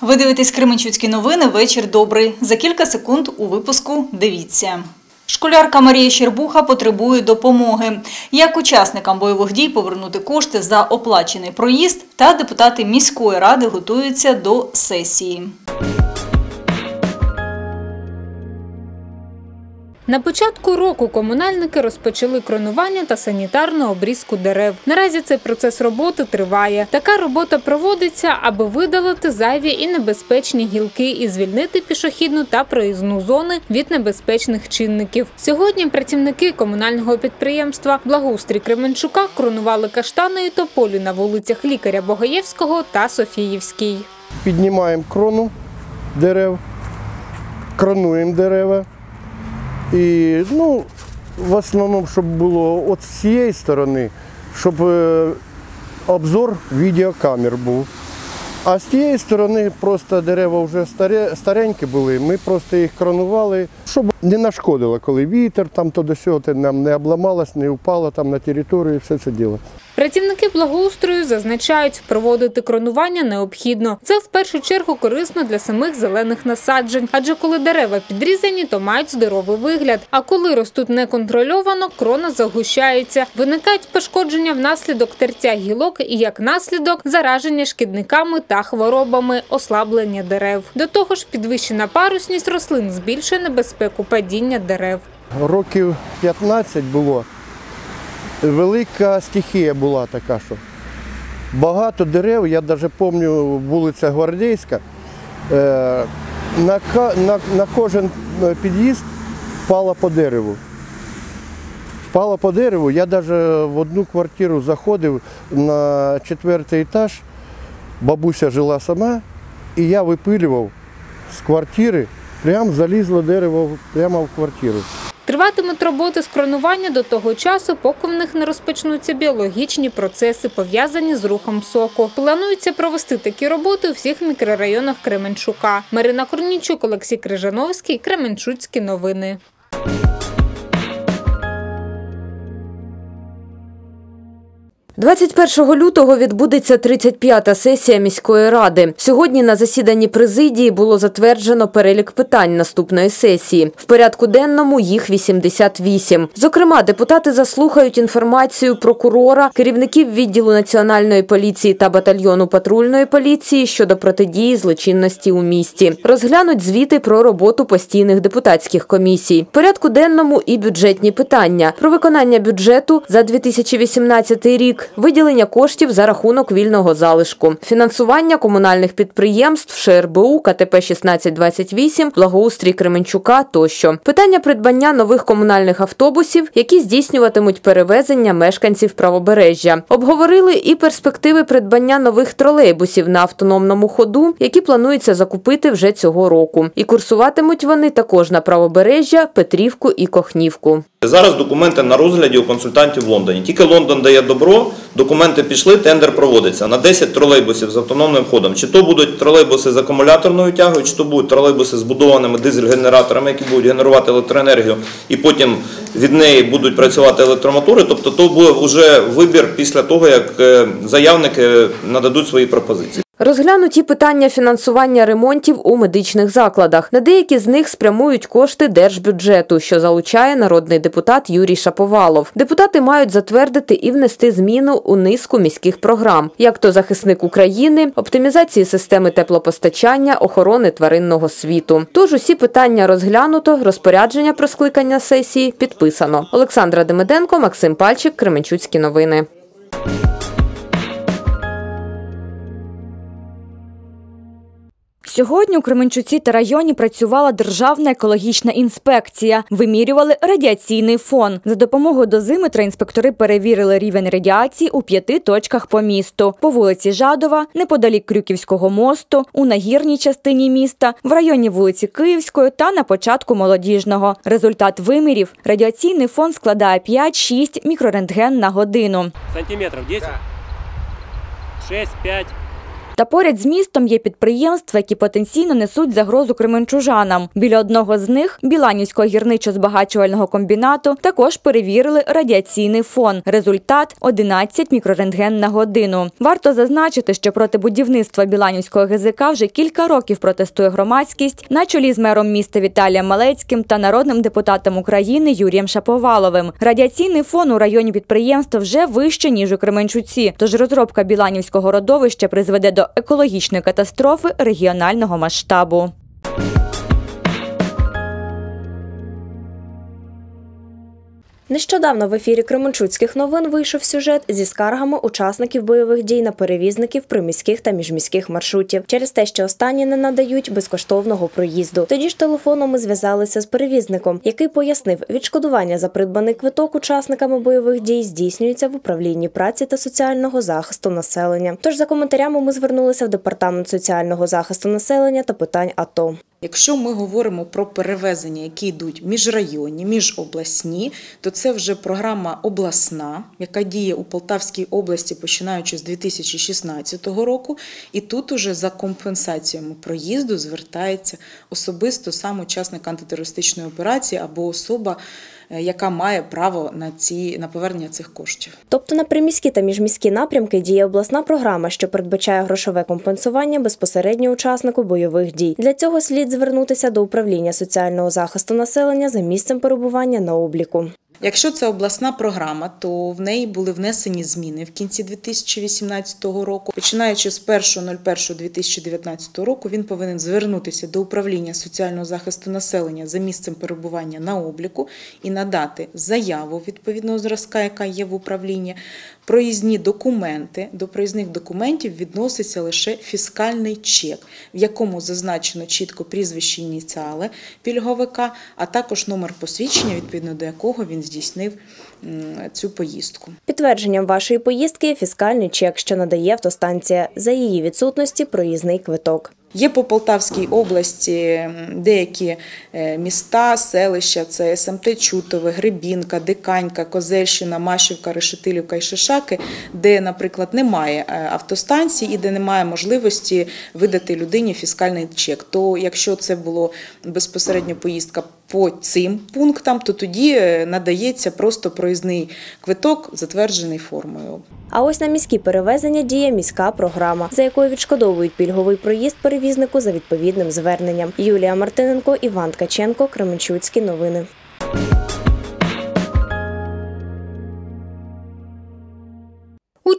Ви дивитесь Кременчуцькі новини. Вечір добрий. За кілька секунд у випуску дивіться. Школярка Марія Щербуха потребує допомоги. Як учасникам бойових дій повернути кошти за оплачений проїзд, та депутати міської ради готуються до сесії. На початку року комунальники розпочали кронування та санітарну обрізку дерев. Наразі цей процес роботи триває. Така робота проводиться, аби видалити зайві і небезпечні гілки і звільнити пішохідну та проїзну зони від небезпечних чинників. Сьогодні працівники комунального підприємства Благоустрій Кременчука кронували каштани і тополі на вулицях Лікаря Богоєвського та Софіївській. піднімаємо крону дерев, кронуємо дерева. І ну, в основному, щоб було от з цієї сторони, щоб е, обзор відеокамер був. А з тієї сторони просто дерева вже старе, старенькі були, ми просто їх кронували, щоб не нашкодило, коли вітер там то до сього нам не обламалось, не впало там на територію, все це діло. Працівники благоустрою зазначають, проводити кронування необхідно. Це в першу чергу корисно для самих зелених насаджень, адже коли дерева підрізані, то мають здоровий вигляд. А коли ростуть неконтрольовано, крона загущається. Виникають пошкодження внаслідок терця гілок і як наслідок зараження шкідниками та хворобами, ослаблення дерев. До того ж, підвищена парусність рослин збільшує небезпеку падіння дерев. Років 15 було. Велика стихія була така, що багато дерев, я навіть пам'ятаю вулиця Гвардейська, е, на, на, на кожен е, під'їзд впало по дереву. Впало по дереву, я навіть в одну квартиру заходив на четвертий етаж, бабуся жила сама, і я випилював з квартири, прямо залізло дерево прямо в квартиру. Триватимуть роботи з кронування до того часу, поки в них не розпочнуться біологічні процеси, пов'язані з рухом соку. Планується провести такі роботи у всіх мікрорайонах Кременчука. Марина Корнічук, Олексій Крижановський, Кременчуцькі новини. 21 лютого відбудеться 35-та сесія міської ради. Сьогодні на засіданні президії було затверджено перелік питань наступної сесії. В порядку денному їх 88. Зокрема, депутати заслухають інформацію прокурора, керівників відділу національної поліції та батальйону патрульної поліції щодо протидії злочинності у місті. Розглянуть звіти про роботу постійних депутатських комісій. В порядку денному і бюджетні питання про виконання бюджету за 2018 рік, виділення коштів за рахунок вільного залишку, фінансування комунальних підприємств ШРБУ, КТП 1628, благоустрій Кременчука тощо. Питання придбання нових комунальних автобусів, які здійснюватимуть перевезення мешканців правобережжя. Обговорили і перспективи придбання нових тролейбусів на автономному ходу, які планується закупити вже цього року. І курсуватимуть вони також на правобережжя, Петрівку і Кохнівку. Зараз документи на розгляді у консультантів в Лондоні. Тільки Лондон дає добро, документи пішли, тендер проводиться на 10 тролейбусів з автономним ходом. Чи то будуть тролейбуси з акумуляторною тягою, чи то будуть тролейбуси з будованими дизель-генераторами, які будуть генерувати електроенергію, і потім від неї будуть працювати електромотори. Тобто, то буде вже вибір після того, як е, заявники нададуть свої пропозиції. Розглянуть і питання фінансування ремонтів у медичних закладах. На деякі з них спрямують кошти держбюджету, що залучає народний депутат Юрій Шаповалов. Депутати мають затвердити і внести зміну у низку міських програм, як то захисник України, оптимізації системи теплопостачання, охорони тваринного світу. Тож усі питання розглянуто, розпорядження про скликання сесії підписано. Олександра Демиденко, Максим Пальчик, Кременчуцькі новини. Сьогодні у Кременчуці та районі працювала Державна екологічна інспекція. Вимірювали радіаційний фон. За допомогою дозиметра інспектори перевірили рівень радіації у п'яти точках по місту: по вулиці Жадова, неподалік Крюківського мосту, у нагірній частині міста, в районі вулиці Київської та на початку молодіжного. Результат вимірів радіаційний фон складає 5-6 мікрорентген на годину. Сантиметров 10? 6, 5. Та поряд з містом є підприємства, які потенційно несуть загрозу кременчужанам. Біля одного з них Біланівського гірничо-збагачувального комбінату також перевірили радіаційний фон. Результат 11 мікрорентген на годину. Варто зазначити, що проти будівництва Біланівського ГЗК вже кілька років протестує громадськість на чолі з мером міста Віталієм Малецьким та народним депутатом України Юрієм Шаповаловим. Радіаційний фон у районі підприємства вже вище ніж у Кременчуці. Тож розробка Біланівського родовища призведе до екологічної катастрофи регіонального масштабу. Нещодавно в ефірі Кременчуцьких новин вийшов сюжет зі скаргами учасників бойових дій на перевізників приміських та міжміських маршрутів через те, що останні не надають безкоштовного проїзду. Тоді ж телефоном ми зв'язалися з перевізником, який пояснив, відшкодування за придбаний квиток учасниками бойових дій здійснюється в управлінні праці та соціального захисту населення. Тож за коментарями ми звернулися в департамент соціального захисту населення та питань АТО. Якщо ми говоримо про перевезення, які йдуть міжрайонні, міжобласні, то це вже програма обласна, яка діє у Полтавській області починаючи з 2016 року. І тут уже за компенсаціями проїзду звертається особисто сам учасник антитерористичної операції або особа, яка має право на ці на повернення цих коштів. Тобто на приміські та міжміські напрямки діє обласна програма, що передбачає грошове компенсування безпосередньо учаснику бойових дій. Для цього слід звернутися до управління соціального захисту населення за місцем перебування на обліку. Якщо це обласна програма, то в неї були внесені зміни в кінці 2018 року. Починаючи з 1.01.2019 року, він повинен звернутися до управління соціального захисту населення за місцем перебування на обліку і надати заяву відповідного зразка, яка є в управлінні. Проїзні документи до проїзних документів відноситься лише фіскальний чек, в якому зазначено чітко прізвище ініціали пільговика, а також номер посвідчення, відповідно до якого він здійснив цю поїздку. Підтвердженням вашої поїздки фіскальний чек, що надає автостанція. За її відсутності проїзний квиток. Є по Полтавській області деякі е, міста, селища, це СМТ Чутове, Гребінка, Диканька, Козельщина, Машівка, Решетилівка і Шишаки, де, наприклад, немає автостанції автостанцій і де немає можливості видати людині фіскальний чек. То якщо це було безпосередньо поїздка по цим пунктам, то тоді е, надається просто проїзний квиток, затверджений формою. А ось на міські перевезення діє міська програма, за якою відшкодовують пільговий проїзд перевізнику за відповідним зверненням. Юлія Мартиненко, Іван Ткаченко, Кременчуцькі новини.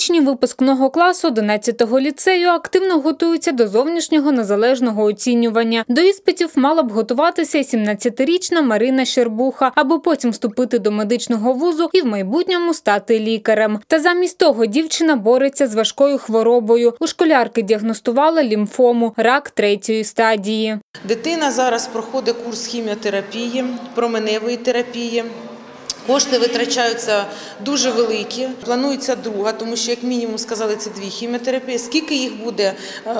Учні випускного класу 11-го ліцею активно готуються до зовнішнього незалежного оцінювання. До іспитів мала б готуватися й 17-річна Марина Щербуха, аби потім вступити до медичного вузу і в майбутньому стати лікарем. Та замість того дівчина бореться з важкою хворобою. У школярки діагностували лімфому, рак третьої стадії. Дитина зараз проходить курс хіміотерапії, променевої терапії. Кошти витрачаються дуже великі. Планується друга, тому що, як мінімум, сказали, це дві хіміотерапії. Скільки їх буде, е,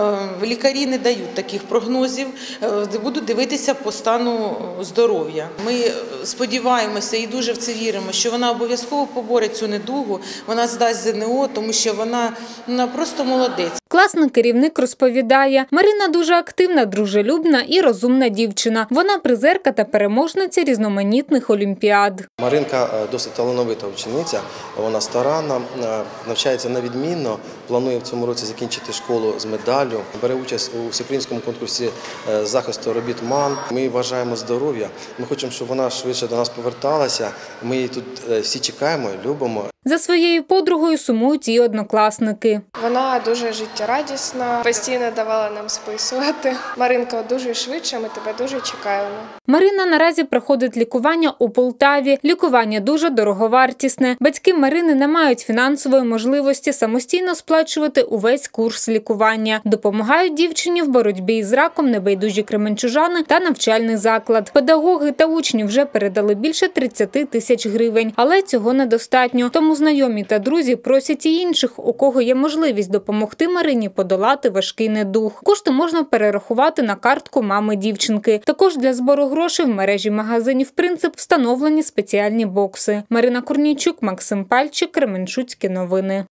лікарі не дають таких прогнозів. Е, Будуть дивитися по стану здоров'я. Ми е, сподіваємося і дуже в це віримо, що вона обов'язково поборить цю недугу. Вона здасть ЗНО, тому що вона, вона просто молодець. Класний керівник розповідає, Марина дуже активна, дружелюбна і розумна дівчина. Вона призерка та переможниця різноманітних олімпіад. Маринка е, досить талановита учениця, вона старанна, е, навчається на відмінно, планує в цьому році закінчити школу з медаллю, бере участь у всеукраїнському конкурсі е, захисту робіт МАН. Ми вважаємо здоров'я. Ми хочемо, щоб вона швидше до нас поверталася. Ми її тут всі чекаємо, любимо. За своєю подругою сумують і однокласники. Вона дуже життєрадісна, постійно давала нам списувати. Маринка, дуже швидше, ми тебе дуже чекаємо. Марина наразі проходить лікування у Полтаві. Лікування дуже дороговартісне. Батьки Марини не мають фінансової можливості самостійно сплачувати увесь курс лікування. Допомагають дівчині в боротьбі з раком небайдужі кременчужани та навчальний заклад. Педагоги та учні вже передали більше 30 тисяч гривень, але цього недостатньо. Тому знайомі та друзі просять і інших, у кого є можливість допомогти Марині подолати важкий недух. Кошти можна перерахувати на картку мами дівчинки. Також для збору грошей в мережі магазинів Принцип встановлені спеціальні бокси. Марина Корнійчук, Максим Пальчик, Кременчуцькі новини.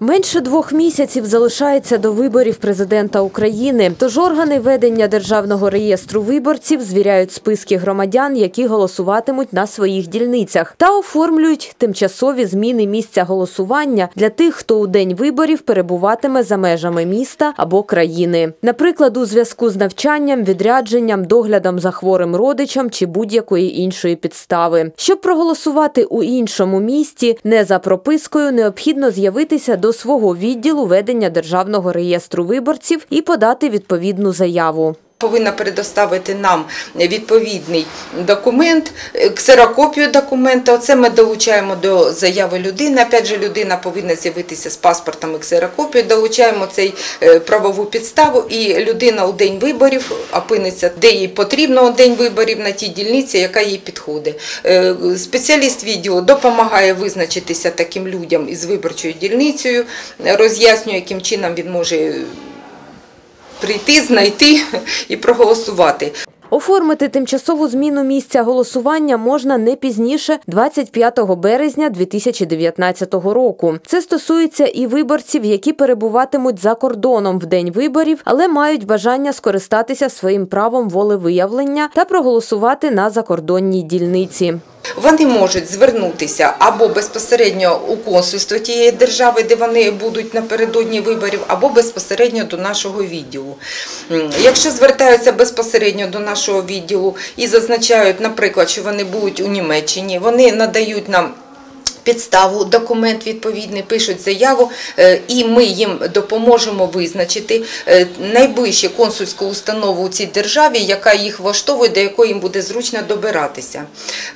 Менше двох місяців залишається до виборів президента України. Тож органи ведення державного реєстру виборців звіряють списки громадян, які голосуватимуть на своїх дільницях, та оформлюють тимчасові зміни місця голосування для тих, хто у день виборів перебуватиме за межами міста або країни. Наприклад, у зв'язку з навчанням, відрядженням, доглядом за хворим родичем чи будь-якої іншої підстави. Щоб проголосувати у іншому місті, не за пропискою, необхідно з'явитися до свого відділу ведення державного реєстру виборців і подати відповідну заяву. Повинна предоставити нам відповідний документ, е, ксерокопію документа. Оце ми долучаємо до заяви людини. Опять же, людина повинна з'явитися з паспортом і ксерокопією. Долучаємо цей е, правову підставу, і людина у день виборів опиниться, де їй потрібно у день виборів на тій дільниці, яка їй підходить. Е, Спеціаліст відділу допомагає визначитися таким людям із виборчою дільницею, роз'яснює, яким чином він може прийти, знайти і проголосувати. Оформити тимчасову зміну місця голосування можна не пізніше 25 березня 2019 року. Це стосується і виборців, які перебуватимуть за кордоном в день виборів, але мають бажання скористатися своїм правом волевиявлення та проголосувати на закордонній дільниці. Вони можуть звернутися або безпосередньо у консульство тієї держави, де вони будуть напередодні виборів, або безпосередньо до нашого відділу. Якщо звертаються безпосередньо до нашого відділу і зазначають, наприклад, що вони будуть у Німеччині, вони надають нам. Підставу, документ відповідний, пишуть заяву, е, і ми їм допоможемо визначити е, найближчу консульську установу у цій державі, яка їх влаштовує, до якої їм буде зручно добиратися.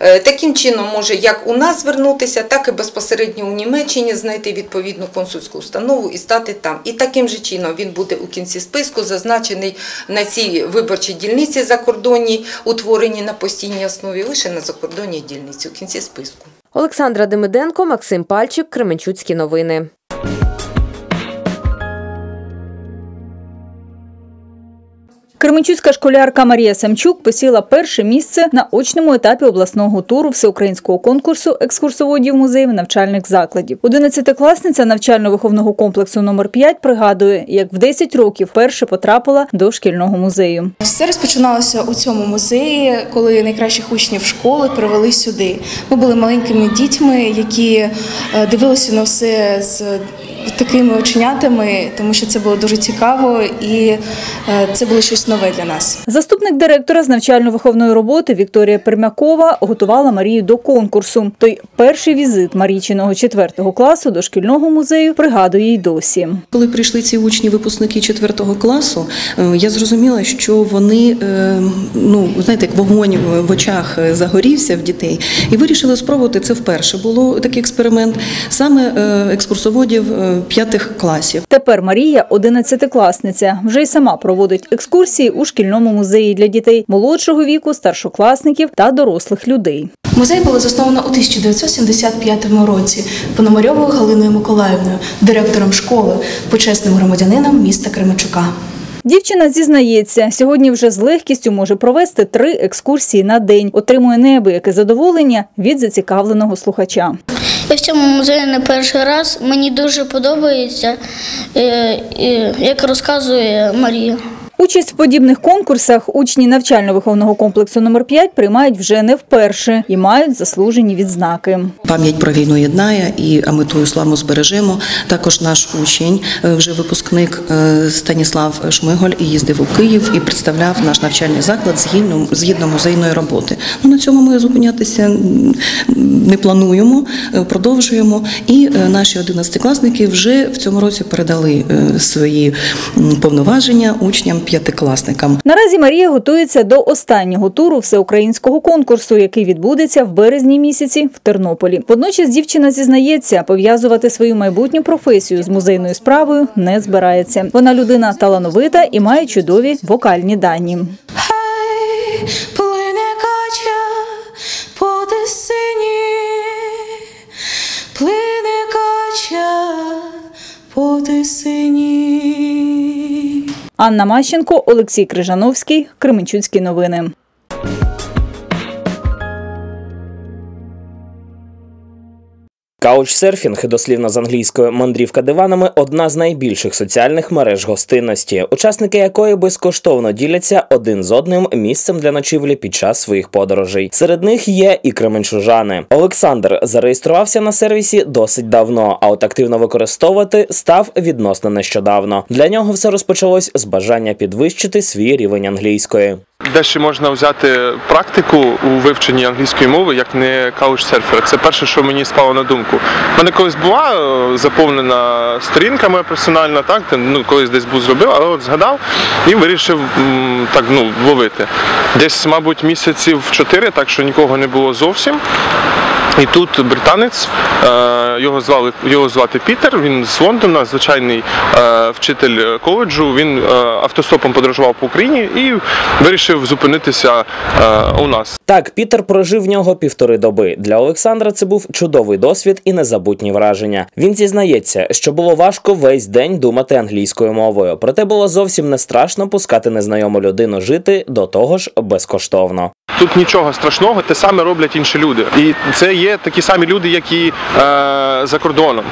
Е, Таким чином може як у нас звернутися, так і безпосередньо у Німеччині знайти відповідну консульську установу і стати там. І таким же чином він буде у кінці списку зазначений на цій виборчій дільниці закордонній, утвореній на постійній основі, лише на закордонній дільниці у кінці списку. Олександра Демиденко, Максим Пальчик, Кременчуцькі новини. Кременчуцька школярка Марія Самчук посіла перше місце на очному етапі обласного туру всеукраїнського конкурсу екскурсоводів музеїв навчальних закладів. Одинадцятикласниця навчально-виховного комплексу номер 5 пригадує, як в 10 років перше потрапила до шкільного музею. Все розпочиналося у цьому музеї, коли найкращих учнів школи привели сюди. Ми були маленькими дітьми, які е, дивилися на все з такими оченятами, тому що це було дуже цікаво і е, це було щось нове для нас. Заступник директора з навчально-виховної роботи Вікторія Пермякова готувала Марію до конкурсу. Той перший візит Марійчиного 4 класу до шкільного музею пригадує й досі. Коли прийшли ці учні, випускники 4 класу, е, я зрозуміла, що вони, е, ну знаєте, як вогонь в очах загорівся в дітей, і вирішили спробувати це вперше. Було такий експеримент саме екскурсоводів п'ятих класів. Тепер Марія – одинадцятикласниця. Вже й сама проводить екскурсії у шкільному музеї для дітей молодшого віку, старшокласників та дорослих людей. Музей було засновано у 1975 році Пономарьовою Галиною Миколаївною, директором школи, почесним громадянином міста Кременчука. Дівчина зізнається, сьогодні вже з легкістю може провести три екскурсії на день. Отримує неабияке задоволення від зацікавленого слухача. Я в цьому музеї не перший раз. Мені дуже подобається, е, як розказує Марія. Участь в подібних конкурсах учні навчально-виховного комплексу номер 5 приймають вже не вперше і мають заслужені відзнаки. Пам'ять про війну єднає і а метою славу збережемо. Також наш учень, е, вже випускник е, Станіслав Шмиголь, їздив у Київ і представляв наш навчальний заклад згідно, згідно музейної роботи. Ну на цьому ми зупинятися не плануємо, е, продовжуємо. І наші одинадцятикласники вже в цьому році передали свої повноваження учням п'ятикласникам. Наразі Марія готується до останнього туру всеукраїнського конкурсу, який відбудеться в березні місяці в Тернополі. Водночас дівчина зізнається, пов'язувати свою майбутню професію з музейною справою не збирається. Вона людина талановита і має чудові вокальні дані. Плине кача по тисині, плине кача по тисині. Анна Мащенко, Олексій Крижановський, Кременчуцькі новини. Каучсерфінг, дослівно з англійською мандрівка диванами, одна з найбільших соціальних мереж гостинності, учасники якої безкоштовно діляться один з одним місцем для ночівлі під час своїх подорожей. Серед них є і кременчужани. Олександр зареєструвався на сервісі досить давно, а от активно використовувати став відносно нещодавно. Для нього все розпочалось з бажання підвищити свій рівень англійської. Де ще можна взяти практику у вивченні англійської мови, як не каучсерфер. Це перше, що мені спало на думку. У мене колись була е, заповнена сторінка моя персональна, так ну колись десь був зробив, але от згадав і вирішив так ну ловити. Десь, мабуть, місяців чотири, так що нікого не було зовсім. І тут британець, е, його звали його звати Пітер. Він з Лондона, звичайний е, вчитель коледжу. Він е, автостопом подорожував по Україні і вирішив зупинитися у нас. Так, Пітер прожив в нього півтори доби. Для Олександра це був чудовий досвід і незабутні враження. Він зізнається, що було важко весь день думати англійською мовою, проте було зовсім не страшно пускати незнайому людину жити до того ж безкоштовно. Тут нічого страшного, те саме роблять інші люди. І це є такі самі люди, як і е, за кордоном.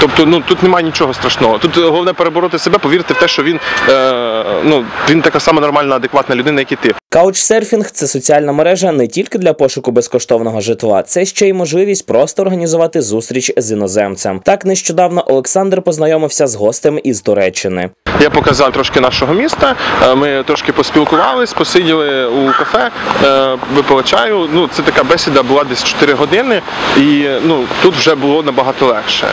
Тобто, ну тут немає нічого страшного. Тут головне перебороти себе, повірити в те, що він, е, ну, він така сама нормальна, адекватна людина, як і ти. Каучсерфінг це соціальна мережа не тільки для пошуку безкоштовного житла, це ще й можливість просто організувати зустріч з іноземцем. Так нещодавно Олександр познайомився з гостем із Туреччини. Я показав трошки нашого міста. е, Ми трошки поспілкувались, посиділи у кафе, е, випили чаю. Ну, це така бесіда була десь 4 години, і ну тут вже було набагато легше.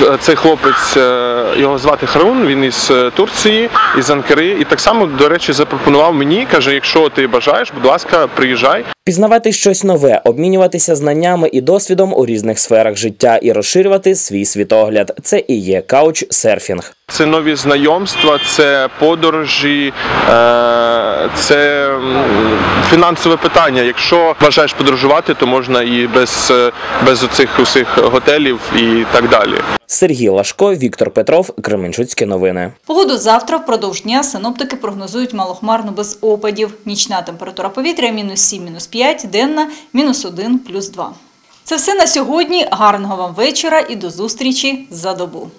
В- Цей хлопець, е, його звати Харун, він із е, Турції, із Анкари, і так само, до речі, запропонував мені, каже: якщо ти бажаєш, будь ласка, приїжджай. Пізнавати щось нове, обмінюватися знаннями і досвідом у різних сферах життя і розширювати свій світогляд. Це і є каучсерфінг. Це нові знайомства, це подорожі, е, це фінансове питання. Якщо бажаєш подорожувати, то можна і без, е, без оцих усіх готелів і так далі. Сергій Лашко, Віктор Петров, Кременчуцькі новини. Погоду завтра впродовж дня синоптики прогнозують малохмарно без опадів. Нічна температура повітря мінус 7, мінус 5, денна мінус 1, плюс 2. Це все на сьогодні. Гарного вам вечора і до зустрічі за добу.